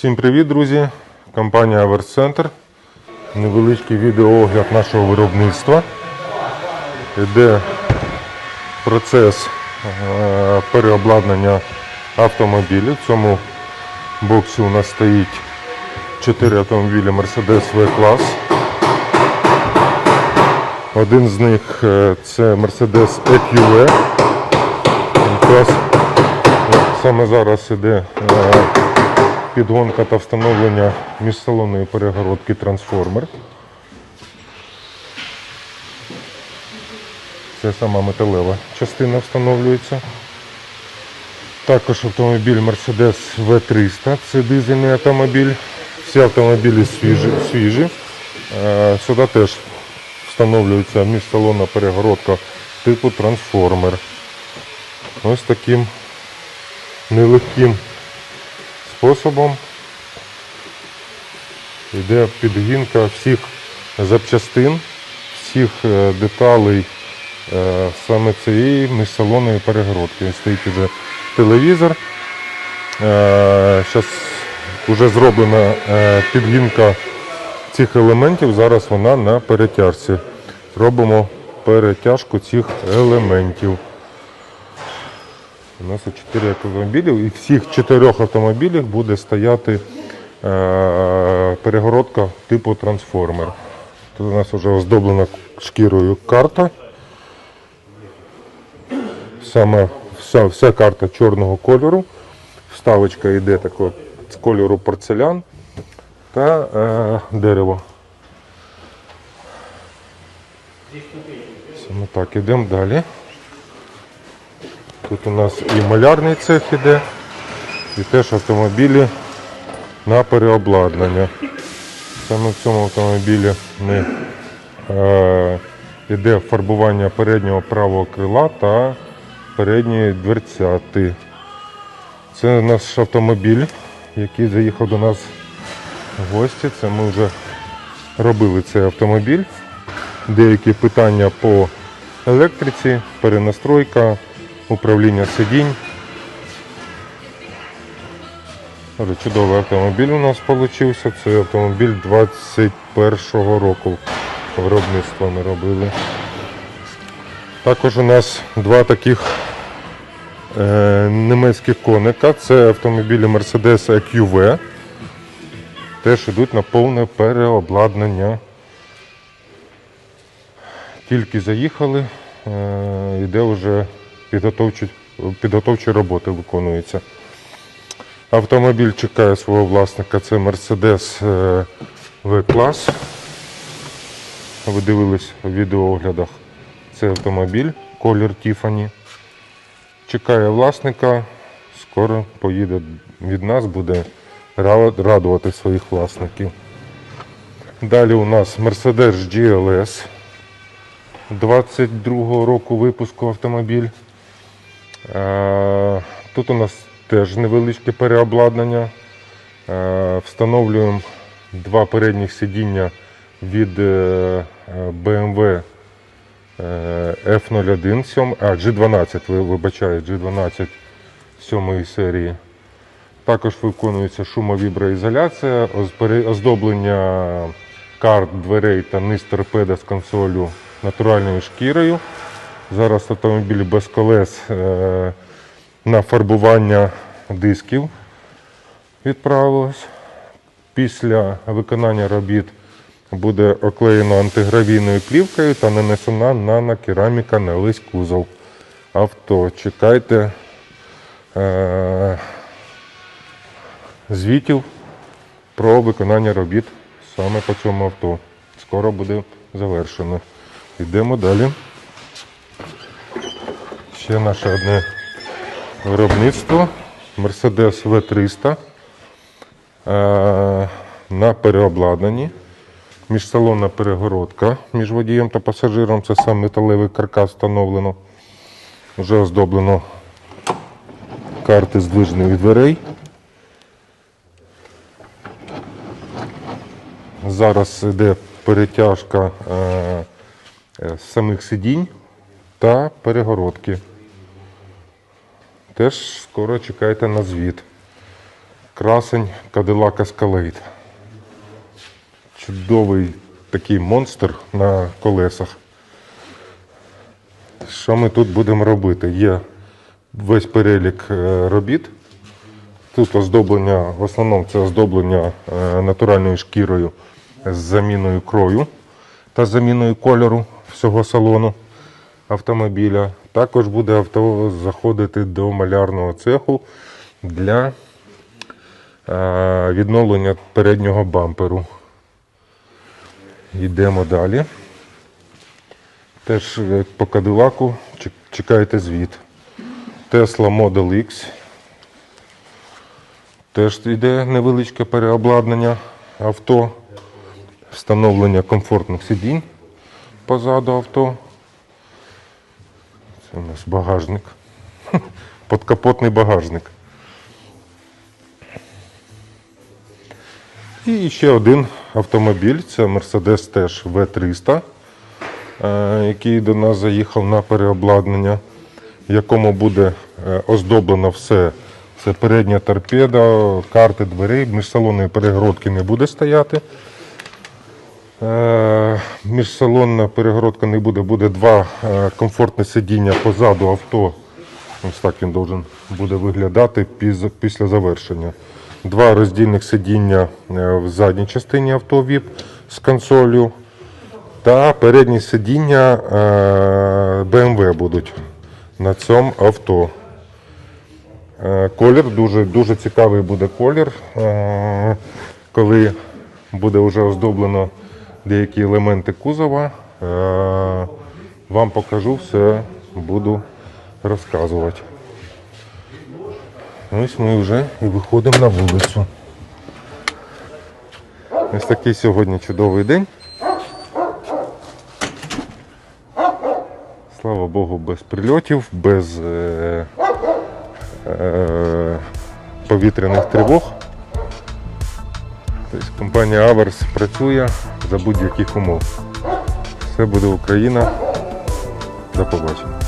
Всім привіт, друзі! Компанія Аверцентр. Невеличкий відеоогляд нашого виробництва. Іде процес е, переобладнання автомобілів. В цьому боксі у нас стоїть 4 автомобілі Mercedes V-клас. Один з них е, це Mercedes EQE. Саме зараз іде е, підгонка та встановлення міжсалонної перегородки трансформер. Це сама металева частина встановлюється. Також автомобіль Mercedes V300, це дизельний автомобіль. Всі автомобілі свіжі. свіжі. Е, Сюди теж встановлюється міжсалонна перегородка типу трансформер. Ось таким нелегким способом йде підгінка всіх запчастин, всіх е, деталей е, саме цієї міжсалонної перегородки. Ось Стоїть вже телевізор. Зараз вже зроблена е, підгінка цих елементів. Зараз вона на перетяжці. Робимо перетяжку цих елементів. У нас 4 автомобілів і всіх чотирьох автомобілях буде стояти е, перегородка типу трансформер. Тут у нас вже оздоблена шкірою карта. Саме вся, вся карта чорного кольору. Вставочка йде такого з кольору порцелян та е, дерево. Саме так, ідемо далі. Тут у нас і малярний цех іде, і теж автомобілі на переобладнання. Саме в цьому автомобілі ми, е, йде фарбування переднього правого крила та передньої дверцяти. Це наш автомобіль, який заїхав до нас в гості. Це ми вже робили цей автомобіль. Деякі питання по електриці, перенастройка, управління сидінь. Чудовий автомобіль у нас вийшов. Це автомобіль 21-го року виробництва ми робили. Також у нас два таких е, німецьких коника. Це автомобілі Mercedes EQV. Теж йдуть на повне переобладнання. Тільки заїхали, е, йде вже підготовчі, підготовчі роботи виконуються. Автомобіль чекає свого власника, це Mercedes е, V-клас. Ви дивились в відеооглядах. Це автомобіль, колір Tiffany. Чекає власника, скоро поїде від нас, буде радувати своїх власників. Далі у нас Mercedes GLS 22-го року випуску автомобіль. Е, Тут у нас теж невеличке переобладнання. Е, Встановлюємо два передніх сидіння від BMW е, F01, 7, а G12, ви вибачаю, G12 7 серії. Також виконується шумовіброізоляція, оздоблення карт, дверей та низ торпеда з консолю натуральною шкірою. Зараз автомобіль без колес е, на фарбування дисків відправилось. Після виконання робіт буде оклеєно антигравійною плівкою та нанесена нанокераміка на весь кузов авто. Чекайте е, звітів про виконання робіт саме по цьому авто. Скоро буде завершено. Йдемо далі. Ще наше одне виробництво Mercedes V300 е, на переобладнанні. Міжсалонна перегородка між водієм та пасажиром. Це сам металевий каркас встановлено. Вже оздоблено карти здвижних дверей. Зараз йде перетяжка е, е, самих сидінь та перегородки. Теж скоро чекайте на звіт. красень Cadillac Escalade. Чудовий такий монстр на колесах. Що ми тут будемо робити? Є весь перелік е, робіт. Тут оздоблення, в основному це оздоблення е, натуральною шкірою з заміною крою та заміною кольору всього салону автомобіля. Також буде авто заходити до малярного цеху для е, відновлення переднього бамперу. Йдемо далі. Теж е, по Кадилаку чекайте звіт. Tesla Model X. Теж йде невеличке переобладнання авто, встановлення комфортних сидінь позаду авто. У нас багажник. Подкапотний багажник. І ще один автомобіль це Mercedes теж V300, е, який до нас заїхав на переобладнання, в якому буде е, оздоблено все. Це передня торпеда, карти дверей, міжсалонної перегородки не буде стояти. Е, Міжсалонна перегородка не буде, буде два е, комфортні сидіння позаду авто. Ось так він должен буде виглядати після завершення. Два роздільних сидіння е, в задній частині авто VIP з консолью. Та передні сидіння BMW будуть на цьому авто. Колір дуже, дуже цікавий буде колір. Коли буде вже оздоблено деякі елементи кузова, е, вам покажу все, буду розказувати. Ось ми вже і виходимо на вулицю. Ось такий сьогодні чудовий день. Слава Богу, без прильотів, без е, е, повітряних тривог. Тобто компанія Аверс працює за будь-яких умов. Все буде Україна. До побачення.